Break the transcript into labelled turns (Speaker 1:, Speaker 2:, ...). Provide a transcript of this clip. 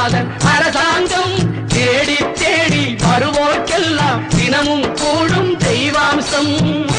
Speaker 1: அரங்கநாதன் அரசாங்கம். தேடி தேடி வருவோர்க்கெல்லாம் தினமும் கூடும் தெய்வாம்சம்.